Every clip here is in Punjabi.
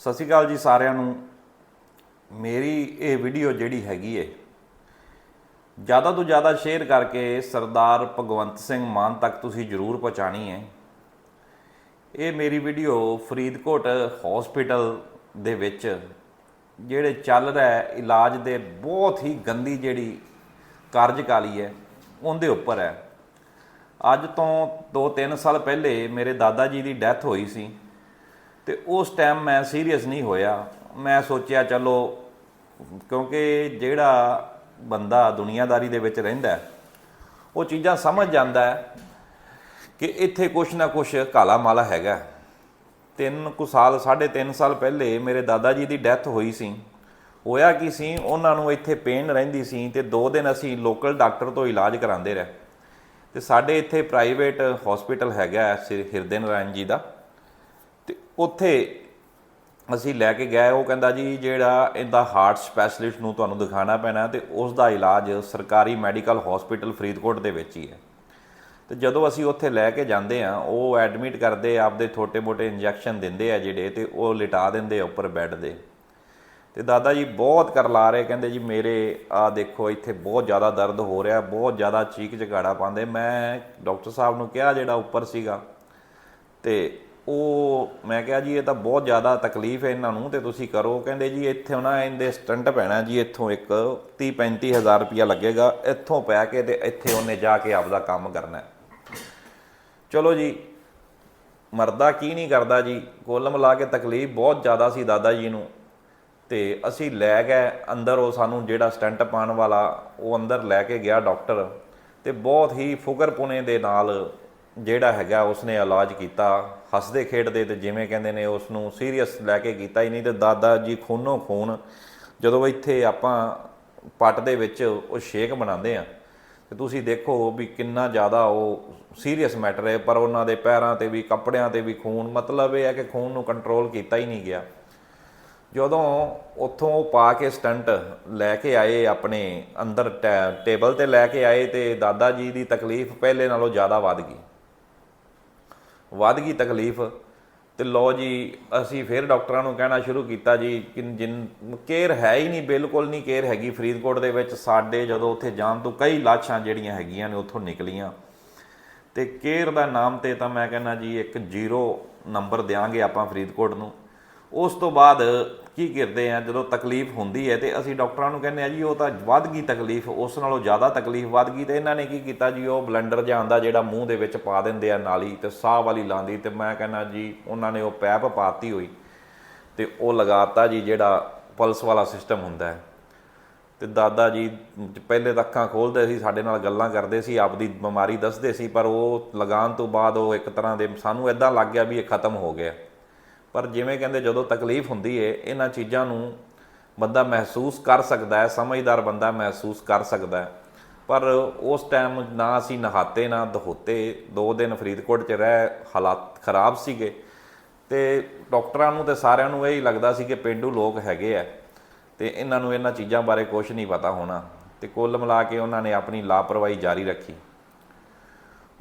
ਸਤਿ ਸ਼੍ਰੀ ਅਕਾਲ ਜੀ ਸਾਰਿਆਂ ਨੂੰ। ਮੇਰੀ ਇਹ ਵੀਡੀਓ ਜਿਹੜੀ ਹੈਗੀ ਏ, ਜ਼ਿਆਦਾ ਤੋਂ ਜ਼ਿਆਦਾ ਸ਼ੇਅਰ ਕਰਕੇ ਸਰਦਾਰ ਭਗਵੰਤ ਸਿੰਘ ਮਾਨ ਤੱਕ ਤੁਸੀਂ ਜ਼ਰੂਰ ਪਹੁੰਚਾਣੀ ਹੈ ਇਹ ਮੇਰੀ ਵੀਡੀਓ ਫਰੀਦਕੋਟ ਹਸਪੀਟਲ ਦੇ ਵਿੱਚ, ਜਿਹੜੇ ਚੱਲ ਰਿਹਾ ਇਲਾਜ ਦੇ ਬਹੁਤ ਹੀ ਗੰਦੀ ਜਿਹੜੀ ਕਾਰਜਕਾਲੀ ਹੈ, ਉਹਦੇ ਉੱਪਰ ਹੈ। ਅੱਜ ਤੋਂ 2-3 ਸਾਲ ਪਹਿਲੇ ਮੇਰੇ ਦਾਦਾ ਜੀ ਦੀ ਡੈਥ ਹੋਈ ਸੀ। ਤੇ ਉਸ ਟਾਈਮ ਮੈਂ ਸੀਰੀਅਸ ਨਹੀਂ ਹੋਇਆ। ਮੈਂ ਸੋਚਿਆ, ਚਲੋ, ਕਿਉਂਕਿ ਜਿਹੜਾ ਬੰਦਾ ਦੁਨੀਆਦਾਰੀ ਦੇ ਵਿੱਚ ਰਹਿੰਦਾ ਉਹ ਚੀਜ਼ਾਂ ਸਮਝ ਜਾਂਦਾ ਹੈ ਕਿ ਇੱਥੇ ਕੁਛ ਨਾ ਕੁਛ ਕਾਲਾ ਮਾਲਾ ਹੈਗਾ ਤਿੰਨ ਕੁ ਸਾਲ, ਸਾਢੇ ਤਿੰਨ ਸਾਲ ਪਹਿਲੇ ਮੇਰੇ ਦਾਦਾ ਜੀ ਦੀ ਡੈਥ ਹੋਈ ਸੀ। ਹੋਇਆ ਕੀ ਸੀ? ਉਹਨਾਂ ਨੂੰ ਇੱਥੇ ਪੇਨ ਰਹਿੰਦੀ ਸੀ ਤੇ ਦੋ ਦਿਨ ਅਸੀਂ ਲੋਕਲ ਡਾਕਟਰ ਤੋਂ ਇਲਾਜ ਕਰਾਉਂਦੇ ਰਹੇ। ਤੇ ਸਾਡੇ ਇੱਥੇ ਪ੍ਰਾਈਵੇਟ ਹਸਪੀਟਲ ਹੈਗਾ ਸ੍ਰੀ ਹਿਰਦੇ ਨਾਰਾਇਣ ਜੀ ਦਾ। ਉੱਥੇ ਅਸੀਂ ਲੈ ਕੇ ਗਏ, ਉਹ ਕਹਿੰਦਾ ਜੀ ਜਿਹੜਾ ਇਹਦਾ ਹਾਰਟ ਸਪੈਸ਼ਲਿਸਟ ਨੂੰ ਤੁਹਾਨੂੰ ਦਿਖਾਣਾ ਪੈਣਾ ਤੇ ਉਸ ਦਾ ਇਲਾਜ ਸਰਕਾਰੀ ਮੈਡੀਕਲ ਹਸਪੀਟਲ ਫਰੀਦਕੋਟ ਦੇ ਵਿੱਚ ਹੀ ਹੈ। ਤੇ ਜਦੋਂ ਅਸੀਂ ਉੱਥੇ ਲੈ ਕੇ ਜਾਂਦੇ ਆ ਉਹ ਐਡਮਿਟ ਕਰਦੇ ਆਪਦੇ ਛੋਟੇ-ਮੋਟੇ ਇੰਜੈਕਸ਼ਨ ਦਿੰਦੇ ਆ ਜਿਹੜੇ ਤੇ ਉਹ ਲਿਟਾ ਦਿੰਦੇ ਆ ਉੱਪਰ ਬੈੱਡ ਦੇ। ਤੇ ਦਾਦਾ ਜੀ ਬਹੁਤ ਕਰਲਾ ਰਹੇ, ਕਹਿੰਦੇ ਜੀ ਮੇਰੇ ਆ ਦੇਖੋ ਇੱਥੇ ਬਹੁਤ ਜ਼ਿਆਦਾ ਦਰਦ ਹੋ ਰਿਹਾ, ਬਹੁਤ ਜ਼ਿਆਦਾ ਚੀਕ ਝਗਾੜਾ ਪਾਉਂਦੇ। ਮੈਂ ਡਾਕਟਰ ਸਾਹਿਬ ਨੂੰ ਕਿਹਾ ਜਿਹੜਾ ਉੱਪਰ ਸੀਗਾ ਤੇ ਉਹ ਮੈਂ ਕਿਹਾ ਜੀ, ਇਹ ਤਾਂ ਬਹੁਤ ਜ਼ਿਆਦਾ ਤਕਲੀਫ ਹੈ ਇਹਨਾਂ ਨੂੰ ਤੇ ਤੁਸੀਂ ਕਰੋ। ਕਹਿੰਦੇ ਜੀ, ਇੱਥੇ ਨਾ ਇਹਦੇ ਸਟੰਟ ਪੈਣਾ ਜੀ, ਇੱਥੋਂ ਇੱਕ 30 35000 ਰੁਪਇਆ ਲੱਗੇਗਾ, ਇੱਥੋਂ ਪੈ ਕੇ ਤੇ ਇੱਥੇ ਉਹਨੇ ਜਾ ਕੇ ਆਪਦਾ ਕੰਮ ਕਰਨਾ ਚਲੋ ਜੀ, ਮਰਦਾ ਕੀ ਨਹੀਂ ਕਰਦਾ ਜੀ? ਕੁੱਲ ਮਿਲਾ ਕੇ ਤਕਲੀਫ ਬਹੁਤ ਜ਼ਿਆਦਾ ਸੀ ਦਾਦਾ ਜੀ ਨੂੰ। ਤੇ ਅਸੀਂ ਲੈ ਗਏ, ਅੰਦਰ ਉਹ ਸਾਨੂੰ ਜਿਹੜਾ ਸਟੰਟ ਪਾਉਣ ਵਾਲਾ, ਉਹ ਅੰਦਰ ਲੈ ਕੇ ਗਿਆ ਡਾਕਟਰ। ਤੇ ਬਹੁਤ ਹੀ ਫੁਕਰਪੁਣੇ ਦੇ ਨਾਲ ਜਿਹੜਾ ਹੈਗਾ ਉਸਨੇ ਇਲਾਜ ਕੀਤਾ, ਹੱਸਦੇ ਖੇਡਦੇ ਤੇ ਜਿਵੇਂ ਕਹਿੰਦੇ ਨੇ ਉਸ ਨੂੰ ਸੀਰੀਅਸ ਲੈ ਕੇ ਕੀਤਾ ਹੀ ਨਹੀਂ ਤੇ ਦਾਦਾ ਜੀ ਖੂਨੋਂ ਖੂਨ ਜਦੋਂ ਇੱਥੇ ਆਪਾਂ ਪੱਟ ਦੇ ਵਿੱਚ ਉਹ ਸ਼ੇਕ ਬਣਾਉਂਦੇ ਆ, ਤੇ ਤੁਸੀਂ ਦੇਖੋ ਵੀ ਕਿੰਨਾ ਜ਼ਿਆਦਾ ਉਹ ਸੀਰੀਅਸ ਮੈਟਰ ਹੈ, ਪਰ ਉਹਨਾਂ ਦੇ ਪੈਰਾਂ ਤੇ ਵੀ, ਕੱਪੜਿਆਂ ਤੇ ਵੀ ਖੂਨ, ਮਤਲਬ ਇਹ ਹੈ ਕਿ ਖੂਨ ਨੂੰ ਕੰਟਰੋਲ ਕੀਤਾ ਹੀ ਨਹੀਂ ਗਿਆ। ਜਦੋਂ ਉੱਥੋਂ ਉਹ ਪਾ ਕੇ ਸਟੰਟ ਲੈ ਕੇ ਆਏ ਆਪਣੇ ਅੰਦਰ ਟੈ- ਟੇਬਲ ਤੇ ਲੈ ਕੇ ਆਏ ਤੇ ਦਾਦਾ ਜੀ ਦੀ ਤਕਲੀਫ ਪਹਿਲੇ ਨਾਲੋਂ ਜ਼ਿਆਦਾ ਵੱਧ ਗਈ। ਵੱਧ ਗਈ ਤਕਲੀਫ। ਤੇ ਲੋ ਜੀ, ਅਸੀਂ ਫਿਰ ਡਾਕਟਰਾਂ ਨੂੰ ਕਹਿਣਾ ਸ਼ੁਰੂ ਕੀਤਾ ਜੀ, ਕਿ ਜਿਨ, ਕੇਅਰ ਹੈ ਹੀ ਨਹੀਂ, ਬਿਲਕੁਲ ਨਹੀਂ ਕੇਅਰ ਹੈਗੀ ਫਰੀਦਕੋਟ ਦੇ ਵਿੱਚ। ਸਾਡੇ ਜਦੋਂ ਉੱਥੇ ਜਾਣ ਤੋਂ ਕਈ ਲਾਸ਼ਾਂ ਜਿਹੜੀਆਂ ਹੈਗੀਆਂ ਨੇ, ਉੱਥੋਂ ਨਿਕਲੀਆਂ। ਤੇ ਕੇਅਰ ਦਾ ਨਾਮ ਤੇ ਤਾਂ ਮੈਂ ਕਹਿੰਦਾ ਜੀ, ਇੱਕ ਜ਼ੀਰੋ ਨੰਬਰ ਦੇਾਂਗੇ ਆਪਾਂ ਫਰੀਦਕੋਟ ਨੂੰ। ਉਸ ਤੋਂ ਬਾਅਦ ਕੀ ਕਰਦੇ ਆ, ਜਦੋਂ ਤਕਲੀਫ ਹੁੰਦੀ ਹੈ ਤੇ ਅਸੀਂ ਡਾਕਟਰਾਂ ਨੂੰ ਕਹਿੰਦੇ ਆ ਜੀ, ਉਹ ਤਾਂ ਵੱਧ ਗਈ ਤਕਲੀਫ, ਉਸ ਨਾਲੋਂ ਜ਼ਿਆਦਾ ਤਕਲੀਫ ਵੱਧ ਗਈ ਤੇ ਇਹਨਾਂ ਨੇ ਕੀ ਕੀਤਾ ਜੀ, ਉਹ ਬਲੈਂਡਰ ਜਿਹਾ ਆਉਂਦਾ ਜਿਹੜਾ ਮੂੰਹ ਦੇ ਵਿੱਚ ਪਾ ਦਿੰਦੇ ਆ ਨਾਲੀ ਤੇ ਸਾਹ ਵਾਲੀ ਲਾਉਂਦੀ ਤੇ ਮੈਂ ਕਹਿੰਦਾ ਜੀ, ਉਹਨਾਂ ਨੇ ਉਹ ਪੈਪ ਪਾਤੀ ਹੋਈ ਤੇ ਉਹ ਲਗਾਤਾ ਜੀ ਜਿਹੜਾ ਪਲਸ ਵਾਲਾ ਸਿਸਟਮ ਹੁੰਦਾ ਹੈ। ਤੇ ਦਾਦਾ ਜੀ ਪਹਿਲੇ ਤਾਂ ਅੱਖਾਂ ਖੋਲਦੇ ਸੀ, ਸਾਡੇ ਨਾਲ ਗੱਲਾਂ ਕਰਦੇ ਸੀ, ਆਪਦੀ ਬਿਮਾਰੀ ਦੱਸਦੇ ਸੀ, ਪਰ ਉਹ ਲਗਾਉਣ ਤੋਂ ਬਾਅਦ ਉਹ ਇੱਕ ਤਰ੍ਹਾਂ ਦੇ ਸਾਨੂੰ ਇਦਾਂ ਲੱਗ ਗਿਆ ਵੀ ਇਹ ਖਤਮ ਹੋ ਗਿਆ। ਪਰ ਜਿਵੇਂ ਕਹਿੰਦੇ ਜਦੋਂ ਤਕਲੀਫ ਹੁੰਦੀ ਏ, ਇਹਨਾਂ ਚੀਜ਼ਾਂ ਨੂੰ ਬੰਦਾ ਮਹਿਸੂਸ ਕਰ ਸਕਦਾ ਹੈ, ਸਮਝਦਾਰ ਬੰਦਾ ਮਹਿਸੂਸ ਕਰ ਸਕਦਾ ਹੈ। ਪਰ ਉਸ ਟਾਈਮ ਨਾ ਅਸੀਂ ਨਹਾਤੇ, ਨਾ ਦਹੋਤੇ ਦੋ ਦਿਨ ਫਰੀਦਕੋਟ 'ਚ ਰਹਿ ਹਾਲਾਤ ਖਰਾਬ ਸੀਗੇ ਤੇ ਡਾਕਟਰਾਂ ਨੂੰ ਤੇ ਸਾਰਿਆਂ ਨੂੰ ਇਹ ਹੀ ਲੱਗਦਾ ਸੀ ਕਿ ਪਿੰਡੂ ਲੋਕ ਹੈਗੇ ਆ ਤੇ ਇਹਨਾਂ ਨੂੰ ਇਹਨਾਂ ਚੀਜ਼ਾਂ ਬਾਰੇ ਕੁਝ ਨਹੀਂ ਪਤਾ ਹੋਣਾ। ਤੇ ਕੁੱਲ ਮਿਲਾ ਕੇ ਉਹਨਾਂ ਨੇ ਆਪਣੀ ਲਾਪਰਵਾਹੀ ਜਾਰੀ ਰੱਖੀ।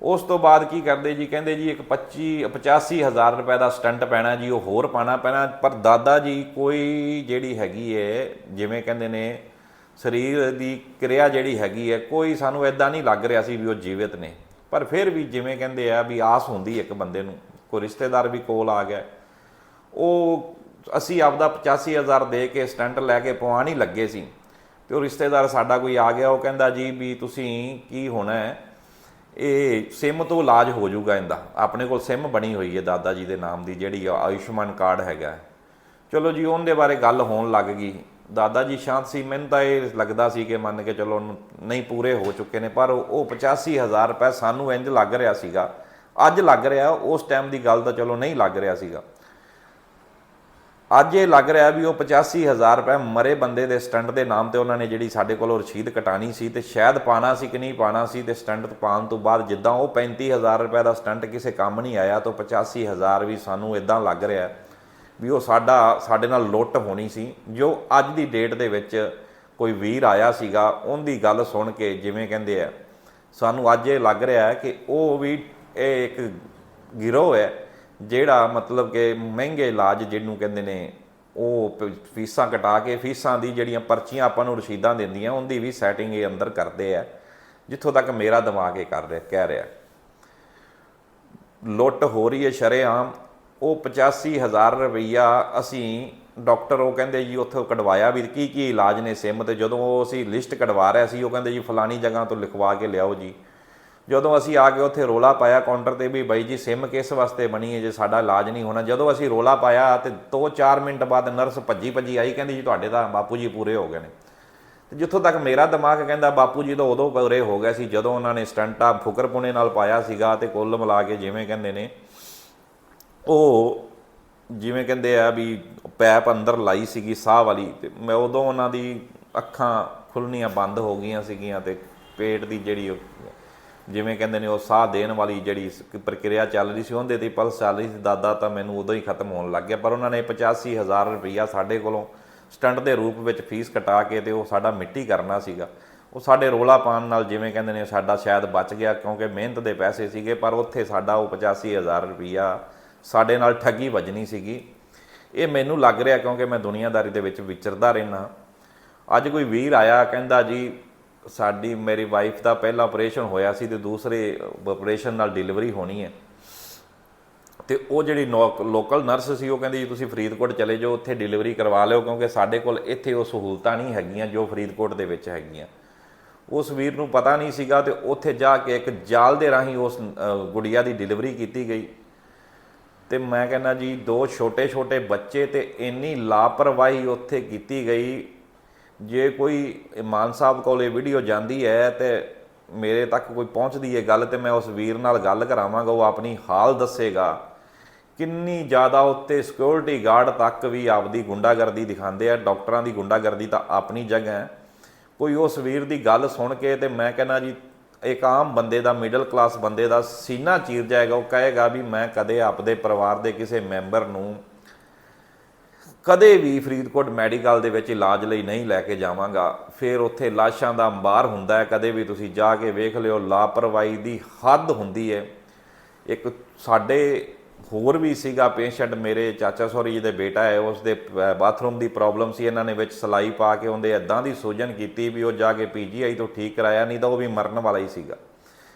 ਉਸ ਤੋਂ ਬਾਅਦ ਕੀ ਕਰਦੇ ਜੀ? ਕਹਿੰਦੇ ਜੀ, ਇੱਕ 25 85000 ਰੁਪਏ ਦਾ ਸਟੰਟ ਪੈਣਾ ਜੀ, ਉਹ ਹੋਰ ਪਾਣਾ ਪੈਣਾ। ਪਰ ਦਾਦਾ ਜੀ, ਕੋਈ ਜਿਹੜੀ ਹੈਗੀ ਹੈ ਜਿਵੇਂ ਕਹਿੰਦੇ ਨੇ, ਸਰੀਰ ਦੀ ਕਿਰਿਆ ਜਿਹੜੀ ਹੈਗੀ ਹੈ ਕੋਈ ਸਾਨੂੰ ਐਦਾਂ ਨਹੀਂ ਲੱਗ ਰਿਹਾ ਸੀ ਵੀ ਉਹ ਜੀਵਿਤ ਨੇ। ਪਰ ਫਿਰ ਵੀ ਜਿਵੇਂ ਕਹਿੰਦੇ ਆ ਵੀ ਆਸ ਹੁੰਦੀ ਇੱਕ ਬੰਦੇ ਨੂੰ, ਕੋਈ ਰਿਸ਼ਤੇਦਾਰ ਵੀ ਕੋਲ ਆ ਗਿਆ। ਉਹ ਅਸੀਂ ਆਪਦਾ 85000 ਦੇ ਕੇ ਸਟੰਟ ਲੈ ਕੇ ਪਵਾਉਣ ਹੀ ਲੱਗੇ ਸੀ। ਤੇ ਉਹ ਰਿਸ਼ਤੇਦਾਰ ਸਾਡਾ ਕੋਈ ਆ ਗਿਆ, ਉਹ ਕਹਿੰਦਾ ਜੀ ਵੀ ਤੁਸੀਂ ਕੀ ਹੋਣਾ ਹੈ? ਇਹ ਸਿਮ ਤੋਂ ਇਲਾਜ ਹੋ ਜਾਊਗਾ ਇਹਦਾ। ਆਪਣੇ ਕੋਲ ਸਿਮ ਬਣੀ ਹੋਈ ਹੈ ਦਾਦਾ ਜੀ ਦੇ ਨਾਮ ਦੀ, ਜਿਹੜੀ ਆਯੁਸ਼ਮਾਨ ਕਾਰਡ ਹੈਗਾ। ਚਲੋ ਜੀ, ਉਹਦੇ ਬਾਰੇ ਗੱਲ ਹੋਣ ਲੱਗ ਗਈ। ਦਾਦਾ ਜੀ ਸ਼ਾਂਤ ਸੀ, ਮੈਨੂੰ ਤਾਂ ਇਹ ਲੱਗਦਾ ਸੀ ਕਿ ਮੰਨ ਕੇ ਚਲੋ ਨਹੀਂ ਪੂਰੇ ਹੋ ਚੁੱਕੇ ਨੇ, ਪਰ ਉਹ 85000 ਰੁਪਏ ਸਾਨੂੰ ਇੰਜ ਲੱਗ ਰਿਹਾ ਸੀਗਾ। ਅੱਜ ਲੱਗ ਰਿਹਾ, ਉਸ ਟਾਈਮ ਦੀ ਗੱਲ ਤਾਂ ਚਲੋ ਨਹੀਂ ਲੱਗ ਰਿਹਾ ਸੀਗਾ। ਅੱਜ ਇਹ ਲੱਗ ਰਿਹਾ ਵੀ ਉਹ 85000 ਰੁਪਏ ਮਰੇ ਬੰਦੇ ਦੇ ਸਟੰਟ ਦੇ ਨਾਮ ਤੇ ਉਹਨਾਂ ਨੇ ਜਿਹੜੀ ਸਾਡੇ ਕੋਲੋਂ ਰਸੀਦ ਕਟਾਣੀ ਸੀ ਤੇ ਸ਼ਾਇਦ ਪਾਣਾ ਸੀ ਕਿ ਨਹੀਂ, ਪਾਣਾ ਸੀ ਤੇ ਸਟੰਟ ਪਾਉਣ ਤੋਂ ਬਾਅਦ ਜਿੱਦਾਂ ਉਹ 35000 ਰੁਪਏ ਦਾ ਸਟੰਟ ਕਿਸੇ ਕੰਮ ਨਹੀਂ ਆਇਆ ਤਾਂ 85000 ਵੀ ਸਾਨੂੰ ਇਦਾਂ ਲੱਗ ਰਿਹਾ ਵੀ ਉਹ ਸਾਡਾ, ਸਾਡੇ ਨਾਲ ਲੁੱਟ ਹੋਣੀ ਸੀ। ਜੋ ਅੱਜ ਦੀ ਡੇਟ ਦੇ ਵਿੱਚ ਕੋਈ ਵੀਰ ਆਇਆ ਸੀਗਾ, ਉਹਦੀ ਗੱਲ ਸੁਣ ਕੇ ਜਿਵੇਂ ਕਹਿੰਦੇ ਆ, ਸਾਨੂੰ ਅੱਜ ਇਹ ਲੱਗ ਰਿਹਾ ਕਿ ਉਹ ਵੀ ਇਹ ਇੱਕ ਗਿਰੋਹ ਹੈ। ਜਿਹੜਾ ਮਤਲਬ ਕਿ ਮਹਿੰਗੇ ਇਲਾਜ ਜਿਹਨੂੰ ਕਹਿੰਦੇ ਨੇ, ਉਹ ਪ- ਫੀਸਾਂ ਕਟਾ ਕੇ ਫੀਸਾਂ ਦੀ ਜਿਹੜੀਆਂ ਪਰਚੀਆਂ ਆਪਾਂ ਨੂੰ ਰਸੀਦਾਂ ਦਿੰਦੀਆਂ, ਉਹਦੀ ਵੀ ਸੈਟਿੰਗ ਇਹ ਅੰਦਰ ਕਰਦੇ ਆ, ਜਿੱਥੋਂ ਤੱਕ ਮੇਰਾ ਦਿਮਾਗ ਇਹ ਕਰ ਰਿਹਾ, ਕਹਿ ਰਿਹਾ। ਲੁੱਟ ਹੋ ਰਹੀ ਹੈ ਸ਼ਰੇਆਮ, ਉਹ 85000 ਰੁਪਈਆ ਅਸੀਂ ਡਾਕਟਰ ਉਹ ਕਹਿੰਦੇ ਜੀ ਉੱਥੋਂ ਕਢਵਾਇਆ ਵੀ ਕੀ ਕੀ ਇਲਾਜ ਨੇ ਸਿਮ ਤੇ, ਜਦੋਂ ਉਹ ਅਸੀਂ ਲਿਸਟ ਕਢਵਾ ਰਿਹਾ ਸੀ, ਉਹ ਕਹਿੰਦੇ ਜੀ ਫਲਾਣੀ ਜਗ੍ਹਾ ਤੋਂ ਲਿਖਵਾ ਕੇ ਲਿਆਓ ਜੀ। ਜਦੋਂ ਅਸੀਂ ਆ ਕੇ ਉੱਥੇ ਰੋਲਾ ਪਾਇਆ ਕਾਊਂਟਰ ਤੇ ਵੀ ਬਾਈ ਜੀ, ਸਿਮ ਕਿਸ ਵਾਸਤੇ ਬਣੀ ਹੈ? ਜੇ ਸਾਡਾ ਇਲਾਜ ਨਹੀਂ ਹੋਣਾ। ਜਦੋਂ ਅਸੀਂ ਰੋਲਾ ਪਾਇਆ ਤੇ 2-4 ਮਿੰਟ ਬਾਅਦ ਨਰਸ ਭੱਜੀ ਭੱਜੀ ਆਈ, ਕਹਿੰਦੀ ਜੀ ਤੁਹਾਡੇ ਤਾਂ ਬਾਪੂ ਜੀ ਪੂਰੇ ਹੋ ਗਏ ਨੇ। ਤੇ ਜਿੱਥੋਂ ਤੱਕ ਮੇਰਾ ਦਿਮਾਗ ਕਹਿੰਦਾ ਬਾਪੂ ਜੀ ਤਾਂ ਉਦੋਂ ਪੂਰੇ ਹੋ ਗਏ ਸੀ, ਜਦੋਂ ਉਹਨਾਂ ਨੇ ਸਟੰਟਾ ਫੁਕਰਪੁਣੇ ਨਾਲ ਪਾਇਆ ਸੀਗਾ ਤੇ ਕੁੱਲ ਮਿਲਾ ਕੇ ਜਿਵੇਂ ਕਹਿੰਦੇ ਨੇ, ਉਹ ਜਿਵੇਂ ਕਹਿੰਦੇ ਆ ਵੀ ਪੈਪ ਅੰਦਰ ਲਾਈ ਸੀਗੀ ਸਾਹ ਵਾਲੀ ਤੇ ਮੈਂ ਉਦੋਂ ਉਹਨਾਂ ਦੀ ਅੱਖਾਂ ਖੁੱਲਣੀਆਂ ਬੰਦ ਹੋ ਗਈਆਂ ਸੀਗੀਆਂ ਤੇ ਪੇਟ ਦੀ ਜਿਹੜੀ ਜਿਵੇਂ ਕਹਿੰਦੇ ਨੇ ਉਹ ਸਾਹ ਦੇਣ ਵਾਲੀ ਜਿਹੜੀ ਪ੍ਰਕਿਰਿਆ ਚੱਲ ਰਹੀ ਸੀ, ਉਹਦੇ ਤੇ ਪਲਸ ਚੱਲ ਰਹੀ ਸੀ, ਦਾਦਾ ਤਾਂ ਮੈਨੂੰ ਉਦੋਂ ਹੀ ਖਤਮ ਹੋਣ ਲੱਗ ਗਿਆ। ਪਰ ਉਹਨਾਂ ਨੇ 85000 ਰੁਪਈਆ ਸਾਡੇ ਕੋਲੋਂ ਸਟੰਟ ਦੇ ਰੂਪ ਵਿੱਚ ਫੀਸ ਕਟਾ ਕੇ ਤੇ ਉਹ ਸਾਡਾ ਮਿੱਟੀ ਕਰਨਾ ਸੀਗਾ। ਉਹ ਸਾਡੇ ਰੋਲਾ ਪਾਣ ਨਾਲ ਜਿਵੇਂ ਕਹਿੰਦੇ ਨੇ ਸਾਡਾ ਸ਼ਾਇਦ ਬਚ ਗਿਆ, ਕਿਉਂਕਿ ਮਿਹਨਤ ਦੇ ਪੈਸੇ ਸੀਗੇ, ਪਰ ਉੱਥੇ ਸਾਡਾ ਉਹ 85000 ਰੁਪਈਆ ਸਾਡੇ ਨਾਲ ਠੱਗੀ ਵੱਜਣੀ ਸੀਗੀ। ਇਹ ਮੈਨੂੰ ਲੱਗ ਰਿਹਾ ਕਿਉਂਕਿ ਮੈਂ ਦੁਨੀਆਦਾਰੀ ਦੇ ਵਿੱਚ ਵਿਚਰਦਾ ਰਹਿਣਾ ਅੱਜ ਕੋਈ ਵੀਰ ਆਇਆ, ਕਹਿੰਦਾ ਜੀ ਸਾਡੀ, ਮੇਰੀ ਵਾਈਫ ਦਾ ਪਹਿਲਾ ਆਪਰੇਸ਼ਨ ਹੋਇਆ ਸੀ ਤੇ ਦੂਸਰੇ ਆਪਰੇਸ਼ਨ ਨਾਲ ਡਿਲੀਵਰੀ ਹੋਣੀ ਹੈ। ਤੇ ਉਹ ਜਿਹੜੀ ਲੋਕਲ ਨਰਸ ਸੀ, ਉਹ ਕਹਿੰਦੀ ਜੀ ਤੁਸੀਂ ਫਰੀਦਕੋਟ ਚਲੇ ਜਾਓ, ਉੱਥੇ ਡਿਲੀਵਰੀ ਕਰਵਾ ਲਿਓ, ਕਿਉਂਕਿ ਸਾਡੇ ਕੋਲ ਇੱਥੇ ਉਹ ਸਹੂਲਤਾਂ ਨਹੀਂ ਹੈਗੀਆਂ ਜੋ ਫਰੀਦਕੋਟ ਦੇ ਵਿੱਚ ਹੈਗੀਆਂ। ਉਸ ਵੀਰ ਨੂੰ ਪਤਾ ਨਹੀਂ ਸੀਗਾ ਤੇ ਉੱਥੇ ਜਾ ਕੇ ਇੱਕ ਜਾਲ ਦੇ ਰਾਹੀਂ ਉਸ ਗੁੜੀਆ ਦੀ ਡਿਲੀਵਰੀ ਕੀਤੀ ਗਈ। ਤੇ ਮੈਂ ਕਹਿੰਦਾ ਜੀ, ਦੋ ਛੋਟੇ ਛੋਟੇ ਬੱਚੇ ਤੇ ਇੰਨੀ ਲਾਪਰਵਾਹੀ ਉੱਥੇ ਕੀਤੀ ਗਈ ਜੇ ਕੋਈ ਮਾਨ ਸਾਹਿਬ ਕੋਲ ਇਹ ਵੀਡੀਓ ਜਾਂਦੀ ਹੈ ਤੇ ਮੇਰੇ ਤੱਕ ਕੋਈ ਪਹੁੰਚਦੀ ਹੈ ਗੱਲ ਤੇ ਮੈਂ ਉਸ ਵੀਰ ਨਾਲ ਗੱਲ ਕਰਾਵਾਂਗਾ, ਉਹ ਆਪਣੀ ਹਾਲ ਦੱਸੇਗਾ। ਕਿੰਨੀ ਜ਼ਿਆਦਾ ਉੱਤੇ ਸਿਕਿਉਰਿਟੀ ਗਾਰਡ ਤੱਕ ਵੀ ਆਪਦੀ ਗੁੰਡਾਗਰਦੀ ਦਿਖਾਉਂਦੇ ਆ, ਡਾਕਟਰਾਂ ਦੀ ਗੁੰਡਾਗਰਦੀ ਤਾਂ ਆਪਣੀ ਜਗ੍ਹਾ ਹੈ। ਕੋਈ ਉਸ ਵੀਰ ਦੀ ਗੱਲ ਸੁਣ ਕੇ ਤੇ ਮੈਂ ਕਹਿੰਦਾ ਜੀ, ਇੱਕ ਆਮ ਬੰਦੇ ਦਾ ਮਿਡਲ ਕਲਾਸ ਬੰਦੇ ਦਾ ਸੀਨਾ ਚੀਰ ਜਾਏਗਾ, ਉਹ ਕਹੇਗਾ ਵੀ ਮੈਂ ਕਦੇ ਆਪਦੇ ਪਰਿਵਾਰ ਦੇ ਕਿਸੇ ਮੈਂਬਰ ਨੂੰ ਕਦੇ ਵੀ ਫਰੀਦਕੋਟ ਮੈਡੀਕਲ ਦੇ ਵਿੱਚ ਇਲਾਜ ਲਈ ਨਹੀਂ ਲੈ ਕੇ ਜਾਵਾਂਗਾ, ਫਿਰ ਉੱਥੇ ਲਾਸ਼ਾਂ ਦਾ ਅੰਬਾਰ ਹੁੰਦਾ ਹੈ, ਕਦੇ ਵੀ ਤੁਸੀਂ ਜਾ ਕੇ ਵੇਖ ਲਿਓ, ਲਾਪਰਵਾਹੀ ਦੀ ਹੱਦ ਹੁੰਦੀ ਹੈ। ਇੱਕ ਸਾਡੇ ਹੋਰ ਵੀ ਸੀਗਾ ਪੇਸ਼ੈਂਟ ਮੇਰੇ ਚਾਚਾ ਸੌਰੀ ਜੀ ਦੇ ਬੇਟਾ ਹੈ, ਉਸ ਦੇ ਬਾਥਰੂਮ ਦੀ ਪ੍ਰੋਬਲਮ ਸੀ, ਇਹਨਾਂ ਨੇ ਵਿੱਚ ਸਲਾਈ ਪਾ ਕੇ ਉਹਦੇ ਐਦਾਂ ਦੀ ਸੋਜਨ ਕੀਤੀ ਵੀ ਉਹ ਜਾ ਕੇ ਪੀਜੀਆਈ ਤੋਂ ਠੀਕ ਕਰਾਇਆ, ਨਹੀਂ ਤਾਂ ਉਹ ਵੀ ਮਰਨ ਵਾਲਾ ਹੀ ਸੀਗਾ।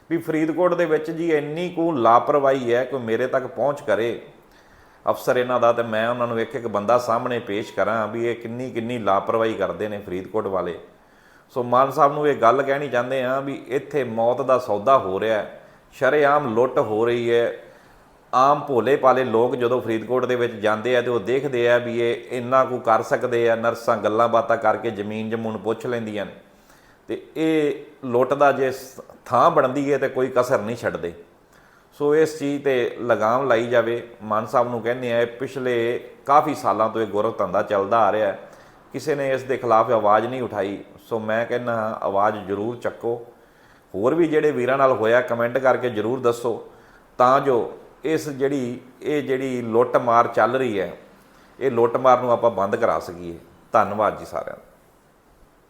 ਵੀ ਫਰੀਦਕੋਟ ਦੇ ਵਿੱਚ ਜੀ ਇੰਨੀ ਕੁ ਲਾਪਰਵਾਹੀ ਹੈ, ਕੋਈ ਮੇਰੇ ਤੱਕ ਪਹੁੰਚ ਕਰੇ ਅਫਸਰ ਇਹਨਾਂ ਦਾ ਤੇ ਮੈਂ ਉਹਨਾਂ ਨੂੰ ਇੱਕ ਇੱਕ ਬੰਦਾ ਸਾਹਮਣੇ ਪੇਸ਼ ਕਰਾਂ ਵੀ ਇਹ ਕਿੰਨੀ ਕਿੰਨੀ ਲਾਪਰਵਾਹੀ ਕਰਦੇ ਨੇ ਫਰੀਦਕੋਟ ਵਾਲੇ। ਸੋ ਮਾਨ ਸਾਹਿਬ ਨੂੰ ਇਹ ਗੱਲ ਕਹਿਣੀ ਚਾਹੁੰਦੇ ਆ ਵੀ ਇੱਥੇ ਮੌਤ ਦਾ ਸੌਦਾ ਹੋ ਰਿਹਾ ਹੈ, ਸ਼ਰੇਆਮ ਲੁੱਟ ਹੋ ਰਹੀ ਹੈ। ਆਮ ਭੋਲੇ ਪਾਲੇ ਲੋਕ ਜਦੋਂ ਫਰੀਦਕੋਟ ਦੇ ਵਿੱਚ ਜਾਂਦੇ ਆ ਤੇ ਉਹ ਦੇਖਦੇ ਆ ਵੀ ਇਹ ਇੰਨਾ ਕੁ ਕਰ ਸਕਦੇ ਆ, ਨਰਸਾਂ ਗੱਲਾਂ ਬਾਤਾਂ ਕਰਕੇ ਜ਼ਮੀਨ ਜਮੂਨ ਪੁੱਛ ਲੈਂਦੀਆਂ ਨੇ। ਤੇ ਇਹ ਲੁੱਟ ਦਾ ਜੇ ਥਾਂ ਬਣਦੀ ਹੈ ਤੇ ਕੋਈ ਕਸਰ ਨਹੀਂ ਛੱਡਦੇ। ਸੋ ਇਸ ਚੀਜ਼ ਤੇ ਲਗਾਮ ਲਾਈ ਜਾਵੇ, ਮਾਨ ਸਾਹਿਬ ਨੂੰ ਕਹਿੰਦੇ ਆ ਪਿਛਲੇ ਕਾਫੀ ਸਾਲਾਂ ਤੋਂ ਇਹ ਗੁਰਤ ਧੰਦਾ ਚੱਲਦਾ ਆ ਰਿਹਾ ਹੈ। ਕਿਸੇ ਨੇ ਇਸ ਦੇ ਖਿਲਾਫ ਆਵਾਜ਼ ਨਹੀਂ ਉਠਾਈ, ਸੋ ਮੈਂ ਕਹਿੰਦਾ ਹਾਂ, ਆਵਾਜ਼ ਜ਼ਰੂਰ ਚੱਕੋ। ਹੋਰ ਵੀ ਜਿਹੜੇ ਵੀਰਾਂ ਨਾਲ ਹੋਇਆ, ਕਮੈਂਟ ਕਰਕੇ ਜ਼ਰੂਰ ਦੱਸੋ। ਤਾਂ ਜੋ ਇਸ ਜਿਹੜੀ, ਇਹ ਜਿਹੜੀ ਲੁੱਟ ਮਾਰ ਚੱਲ ਰਹੀ ਹੈ, ਇਹ ਲੁੱਟ ਮਾਰ ਨੂੰ ਆਪਾਂ ਬੰਦ ਕਰਾ ਸਕੀਏ। ਧੰਨਵਾਦ ਜੀ ਸਾਰਿਆਂ ਦਾ।